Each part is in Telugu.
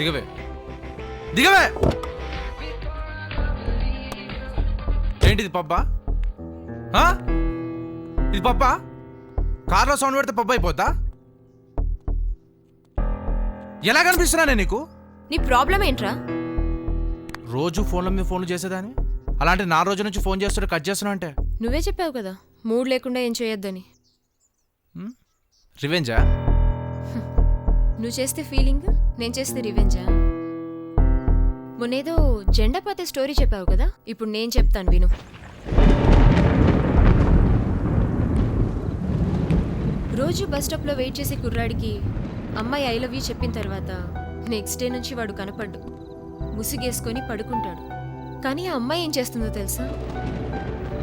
దిగవే. దిగవే. ఏంటిది పబ్బా? ఇది పబ్బా? కార్లో సౌండ్ పెడితే పబ్బు అయిపోద్దా? ఎలా కనిపిస్తున్నానే నీకు? నీ ప్రాబ్లం ఏంట్రా? రోజు ఫోన్ల మీద ఫోన్లు చేసేదాన్ని. అలాంటి నా రోజు నుంచి ఫోన్ చేస్తుంటే కట్ చేస్తున్నా అంటే. నువ్వే చెప్పావు కదా మూడ్ లేకుండా ఏం చేయొద్దని. రివెంజా? నువ్వు చేస్తే ఫీలింగ్ నేను చేస్తే రివెంజా మొన్నేదో జెండా పాతే స్టోరీ చెప్పావు కదా? ఇప్పుడు నేను చెప్తాను విను. రోజు బస్ స్టాప్లో వెయిట్ చేసే కుర్రాడికి అమ్మాయి ఐ లవ్ యూ చెప్పిన తర్వాత నెక్స్ట్ డే నుంచి వాడు కనపడ్డు. ముసుగేసుకొని పడుకుంటాడు. కానీ ఆ అమ్మాయి ఏం చేస్తుందో తెలుసా?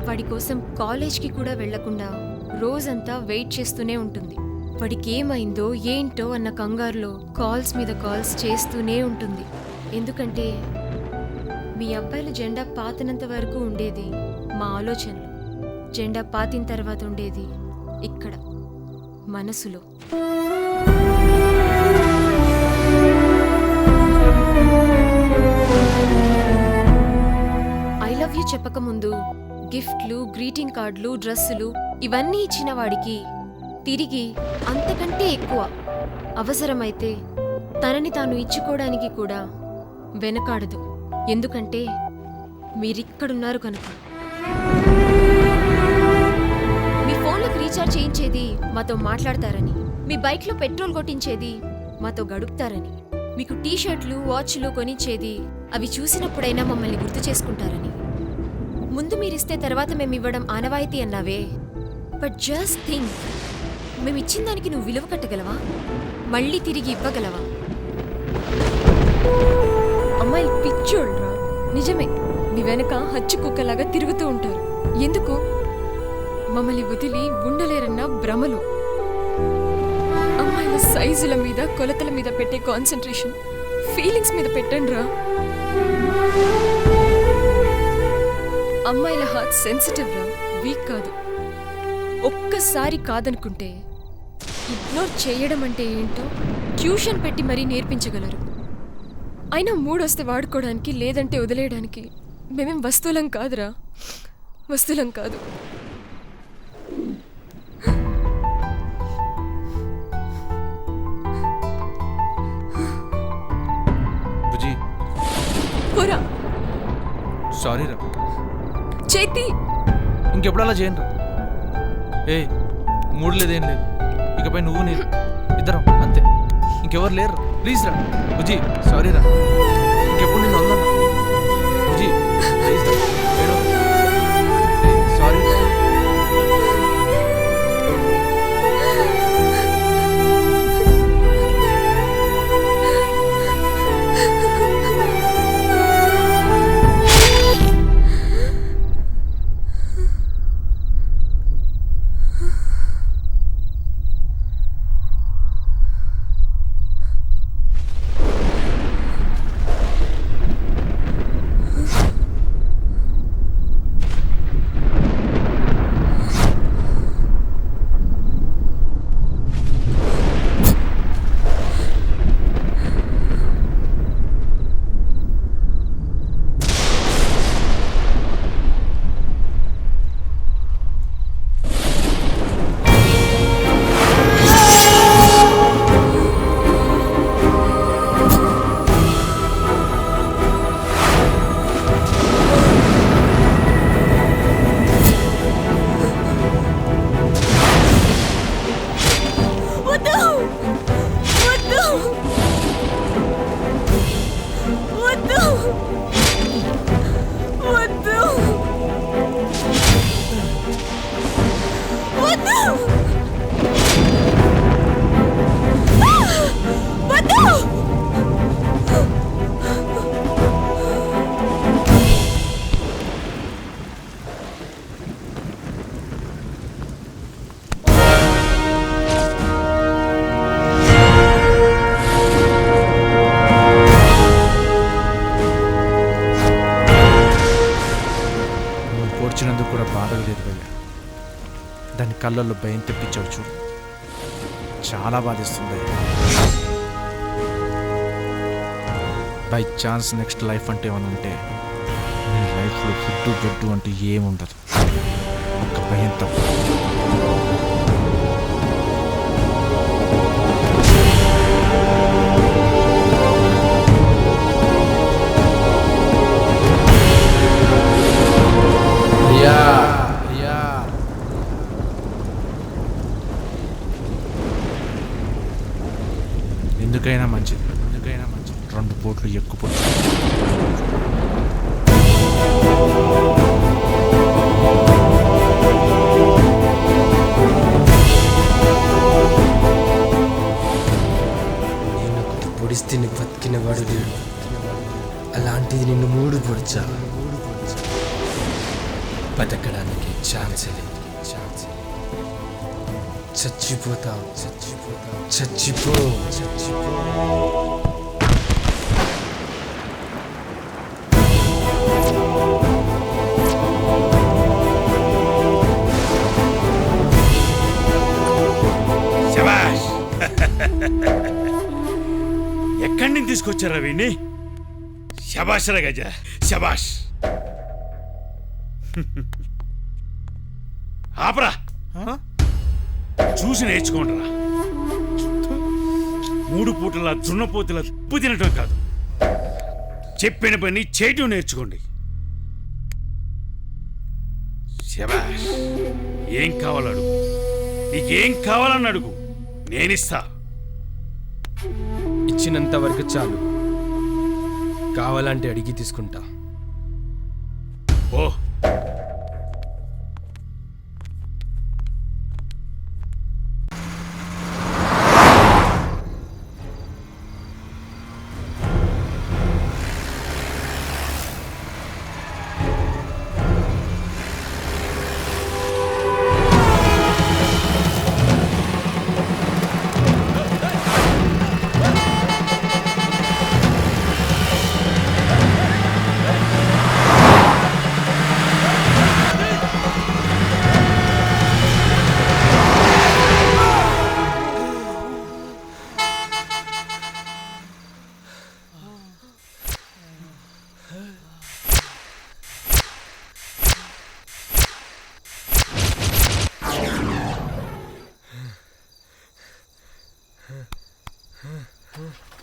వాడి కోసం కాలేజ్కి కూడా వెళ్ళకుండా రోజంతా వెయిట్ చేస్తూనే ఉంటుంది. వాడికి ఏంటో అన్న కంగారులో కాల్స్ మీద కాల్స్ చేస్తూనే ఉంటుంది. ఎందుకంటే మీ అబ్బాయిలు జెండా పాతినంత వరకు ఉండేది మా ఆలోచనలు. జెండా పాతిన తర్వాత ఉండేది ఇక్కడ మనసులో. ఐ లవ్ యూ చెప్పకముందు గిఫ్ట్లు గ్రీటింగ్ కార్డులు డ్రెస్సులు ఇవన్నీ ఇచ్చిన వాడికి తిరిగి అంతకంటే ఎక్కువ అవసరమైతే తనని తాను ఇచ్చుకోవడానికి కూడా వెనకాడదు. ఎందుకంటే మీరిక్కడున్నారు కనుక. మీ ఫోన్లకు రీఛార్జ్ చేయించేది మాతో మాట్లాడతారని మీ బైక్లో పెట్రోల్ కొట్టించేది మాతో గడుపుతారని మీకు టీ షర్ట్లు వాచ్లు కొనిచ్చేది అవి చూసినప్పుడైనా మమ్మల్ని గుర్తు చేసుకుంటారని. ముందు మీరిస్తే తర్వాత మేము ఇవ్వడం ఆనవాయితీ అన్నావే. బట్ జస్ట్ థింక్ మేము ఇచ్చిన దానికి నువ్వు విలువ కట్టగలవా? మళ్ళీ తిరిగి ఇవ్వగలవా? అమ్మాయిలు పిచ్చోళ్ళరా. నిజమే మీ వెనక హచ్చు కుక్కలాగా తిరుగుతూ ఉంటారు. ఎందుకు? మమ్మల్ని వదిలి ఉండలేరన్న భ్రమలు. అమ్మాయిల సైజుల మీద కొలతల మీద పెట్టే కాన్సన్ట్రేషన్ ఫీలింగ్స్ మీద పెట్టండి రా అమ్మాయిల హార్ట్ సెన్సిటివ్ రా వీక్ కాదు. ఒక్కసారి కాదనుకుంటే ఇగ్నోర్ చేయడం అంటే ఏంటో ట్యూషన్ పెట్టి మరీ నేర్పించగలరు. అయినా మూడొస్తే వాడుకోవడానికి లేదంటే వదిలేయడానికి మేమేం వస్తువులం కాదురా. వస్తువులం కాదు. పోరా. సారీ రా చేతి. ఇంకెప్పుడు అలా చేయను రా ఏ మూడు లేదేం లేదు. ఇకపై నువ్వు నేను ఇద్దరం అంతే. ఇంకెవరు లేరు. ప్లీజ్ రా. బుజ్జి సారీ రా. వచ్చినందుకు కూడా బాధ లేదు భయ్యా దాని కళ్ళల్లో భయం తెప్పించావు చూడు. చాలా బాధిస్తుంది బై ఛాన్స్ నెక్స్ట్ లైఫ్ అంటే ఏమైనా ఉంటే నీ లైఫ్లో ఫుడ్ బెడ్ అంటే ఏముండదు. ఒక భయం తప్ప. రెండు పోట్లు నేను పొడిస్తే నీ బతికిన వాడు లేడు. అలాంటిది నిన్ను మూడు పొడిచా? బతకడానికి ఛాన్స్ లేదు. ఛాన్స్ చచ్చిపోతావు. చచ్చిపోతావు. చచ్చిపో. చచ్చిపో. తీసుకొచ్చారా వీణ్ణి? శబాష్ రా గజ శబాష్ ఆపరా. చూసి నేర్చుకోండిరా. మూడు పూటల దున్నపోతుల ఉప్పు తినటం కాదు. చెప్పిన పని చేయటం నేర్చుకోండి. శబాష్ ఏం కావాలో అడుగు. నీకేం కావాలని అడుగు. నేనిస్తా. ఇచ్చినంత వరకు చాలు. కావాలంటే అడిగి తీసుకుంటా. ఓ. 응, 응, 응.